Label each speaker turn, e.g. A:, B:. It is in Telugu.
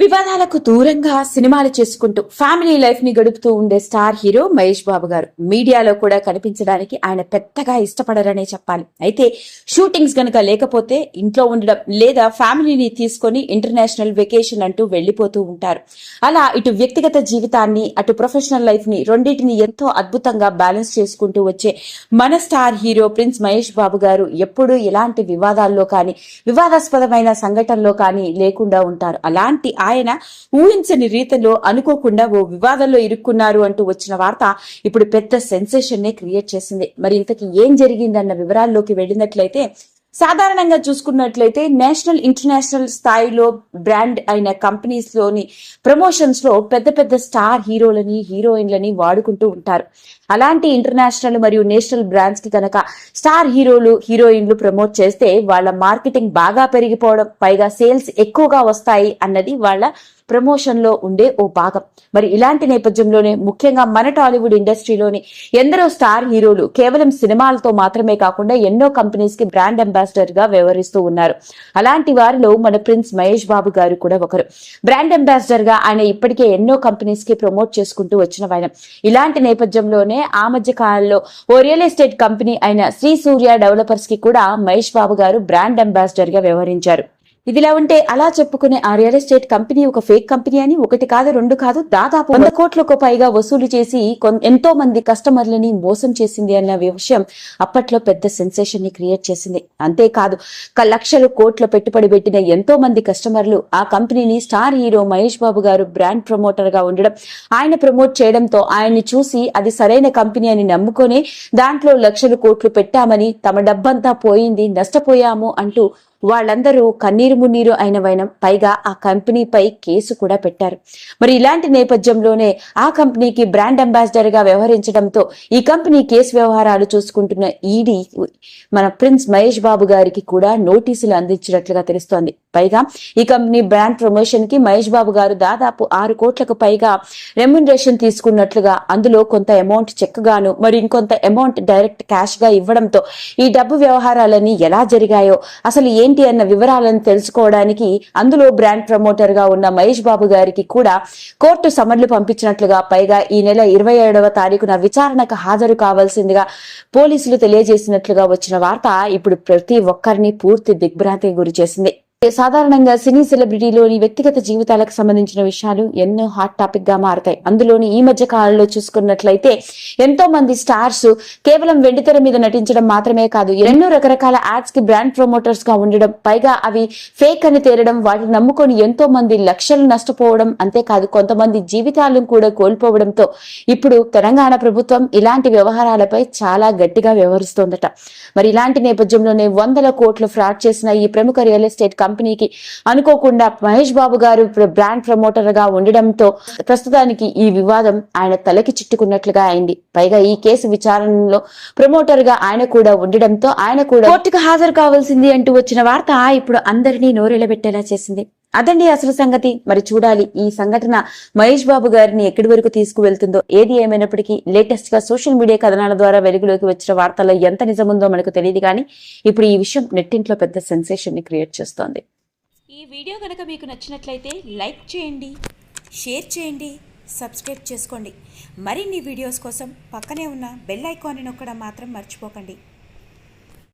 A: వివాదాలకు దూరంగా సినిమాలు చేసుకుంటూ ఫ్యామిలీ లైఫ్ని గడుపుతూ ఉండే స్టార్ హీరో మహేష్ బాబు గారు. మీడియాలో కూడా కనిపించడానికి ఆయన పెద్దగా ఇష్టపడరనే చెప్పాలి. అయితే షూటింగ్స్ గనక లేకపోతే ఇంట్లో ఉండడం లేదా ఫ్యామిలీని తీసుకొని ఇంటర్నేషనల్ వెకేషన్ అంటూ వెళ్ళిపోతూ ఉంటారు. అలా ఇటు వ్యక్తిగత జీవితాన్ని అటు ప్రొఫెషనల్ లైఫ్ని రెండింటిని ఎంతో అద్భుతంగా బ్యాలెన్స్ చేసుకుంటూ వచ్చే మన star hero prince Mahesh Babu garu ఎప్పుడూ ఇలాంటి వివాదాల్లో కానీ వివాదాస్పదమైన సంఘటనలో కానీ లేకుండా ఉంటారు. అలాంటి ఆయన ఊహించని రీతిలో అనుకోకుండా ఓ వివాదంలో ఇరుక్కున్నారు అంటూ వచ్చిన వార్త ఇప్పుడు పెద్ద సెన్సేషన్ నే క్రియేట్ చేసింది. మరి ఇంతకీ ఏం జరిగిందన్న వివరాల్లోకి వెళ్ళినట్లయితే సాధారణంగా చూసుకున్నట్లయితే నేషనల్ ఇంటర్నేషనల్ స్థాయిలో బ్రాండ్ అయిన కంపెనీస్లోని ప్రమోషన్స్లో పెద్ద పెద్ద స్టార్ హీరోలని హీరోయిన్లని వాడుకుంటూ ఉంటారు. అలాంటి ఇంటర్నేషనల్ మరియు నేషనల్ బ్రాండ్స్కి కనుక స్టార్ హీరోలు హీరోయిన్లు ప్రమోట్ చేస్తే వాళ్ళ మార్కెటింగ్ బాగా పెరిగిపోవడం పైగా సేల్స్ ఎక్కువగా వస్తాయి అన్నది వాళ్ళ ప్రమోషన్లో ఉండే ఓ భాగం. మరి ఇలాంటి నేపథ్యంలోనే ముఖ్యంగా మన టాలీవుడ్ ఇండస్ట్రీలోని ఎందరో స్టార్ హీరోలు కేవలం సినిమాలతో మాత్రమే కాకుండా ఎన్నో కంపెనీస్కి బ్రాండ్ అంబాసిడర్గా వ్యవహరిస్తూ ఉన్నారు. అలాంటి వారిలో మన ప్రిన్స్ మహేష్ బాబు గారు కూడా ఒకరు. బ్రాండ్ అంబాసిడర్గా ఆయన ఇప్పటికే ఎన్నో కంపెనీస్కి ప్రమోట్ చేసుకుంటూ వచ్చిన ఆయన. ఇలాంటి నేపథ్యంలోనే ఆ మధ్య కాలంలో ఓ రియల్ ఎస్టేట్ కంపెనీ అయిన శ్రీ సూర్య డెవలపర్స్కి కూడా మహేష్ బాబు గారు బ్రాండ్ అంబాసిడర్గా వ్యవహరించారు. ఇదిలా ఉంటే అలా చెప్పుకునే ఆ రియల్ ఎస్టేట్ కంపెనీ ఒక ఫేక్ కంపెనీ అని ఒకటి కాదు రెండు కాదు దాదాపు వంద కోట్లకు పైగా వసూలు చేసి ఎంతో మంది కస్టమర్లని మోసం చేసింది అన్న విషయం అప్పట్లో పెద్ద సెన్సేషన్ని క్రియేట్ చేసింది. అంతేకాదు క- లక్షలు కోట్ల పెట్టుబడి పెట్టిన ఎంతో మంది కస్టమర్లు ఆ కంపెనీని స్టార్ హీరో మహేష్ బాబు గారు బ్రాండ్ ప్రమోటర్గా ఉండడం ఆయన ప్రమోట్ చేయడంతో ఆయన్ని చూసి అది సరైన కంపెనీ అని నమ్ముకొని దాంట్లో లక్షలు కోట్లు పెట్టామని తమ డబ్బంతా పోయింది నష్టపోయాము అంటూ వాళ్ళందరూ కన్నీరు మున్నీరు అయిన వైనం పైగా ఆ కంపెనీపై కేసు కూడా పెట్టారు. మరి ఇలాంటి నేపథ్యంలోనే ఆ కంపెనీకి బ్రాండ్ అంబాసిడర్గా వ్యవహరించడంతో ఈ కంపెనీ కేసు వ్యవహారాలు చూసుకుంటున్న ఈడీ మన ప్రిన్స్ మహేష్ బాబు గారికి కూడా నోటీసులు అందించినట్లుగా తెలుస్తోంది. పైగా ఈ కంపెనీ బ్రాండ్ ప్రమోషన్కి మహేష్ బాబు గారు దాదాపు ఆరు కోట్లకు పైగా రెమ్యునరేషన్ తీసుకున్నట్లుగా అందులో కొంత అమౌంట్ చెక్ గాను మరి ఇంకొంత అమౌంట్ డైరెక్ట్ క్యాష్గా ఇవ్వడంతో ఈ డబ్బు వ్యవహారాలన్నీ ఎలా జరిగాయో అసలు ఏంటి అన్న వివరాలను తెలుసుకోవడానికి అందులో బ్రాండ్ ప్రమోటర్గా ఉన్న మహేష్ బాబు గారికి కూడా కోర్టు సమన్లు పంపించినట్లుగా పైగా ఈ నెల ఇరవై ఏడవ తారీఖున విచారణకు హాజరు కావాల్సిందిగా పోలీసులు తెలియజేసినట్లుగా వచ్చిన వార్త ఇప్పుడు ప్రతి ఒక్కరిని పూర్తి దిగ్భ్రాంతికి గురి చేసింది సాధారణంగా సినీ సెలబ్రిటీలోని వ్యక్తిగత జీవితాలకు సంబంధించిన విషయాలు ఎన్నో హాట్ టాపిక్గా మారతాయి. అందులోని ఈ మధ్య కాలంలో చూసుకున్నట్లయితే ఎంతో మంది స్టార్స్ కేవలం వెండితెర మీద నటించడం మాత్రమే కాదు ఎన్నో రకరకాల యాడ్స్కి బ్రాండ్ ప్రమోటర్స్గా ఉండడం పైగా అవి ఫేక్ అని తేలడం వాటిని నమ్ముకొని ఎంతో మంది లక్షలు నష్టపోవడం అంతేకాదు కొంతమంది జీవితాలను కూడా కోల్పోవడంతో ఇప్పుడు తెలంగాణ ప్రభుత్వం ఇలాంటి వ్యవహారాలపై చాలా గట్టిగా వ్యవహరిస్తోందట. మరి ఇలాంటి నేపథ్యంలోనే వందల కోట్లు ఫ్రాడ్ చేసిన ఈ ప్రముఖ రియల్ ఎస్టేట్ కంపెనీకి. అనుకోకుండా మహేష్ బాబు గారు బ్రాండ్ ప్రమోటర్గా ఉండడంతో ప్రస్తుతానికి ఈ వివాదం ఆయన తలకి చిట్టుకున్నట్లుగా అయింది. పైగా ఈ కేసు విచారణలో ప్రమోటర్గా ఆయన కూడా ఉండడంతో ఆయన కూడా కోర్టుకు హాజరు కావాల్సింది అంటూ వచ్చిన వార్త ఇప్పుడు అందరినీ నోరెళ్ళబెట్టేలా చేసింది. అదండి అసలు సంగతి. మరి చూడాలి ఈ సంఘటన మహేష్ బాబు గారిని ఎక్కడి వరకు తీసుకువెళ్తుందో ఏది ఏమైనప్పటికీ లేటెస్ట్గా సోషల్ మీడియా కథనాల ద్వారా వెలుగులోకి వచ్చిన వార్తల్లో ఎంత నిజముందో మనకు తెలియదు కానీ ఇప్పుడు ఈ విషయం నెట్టింట్లో పెద్ద సెన్సేషన్ని క్రియేట్ చేస్తోంది.
B: ఈ వీడియో కనుక మీకు నచ్చినట్లయితే లైక్ చేయండి షేర్ చేయండి సబ్స్క్రైబ్ చేసుకోండి. మరిన్ని వీడియోస్ కోసం పక్కనే ఉన్న బెల్ ఐకాన్ని నొక్కడం మాత్రం మర్చిపోకండి.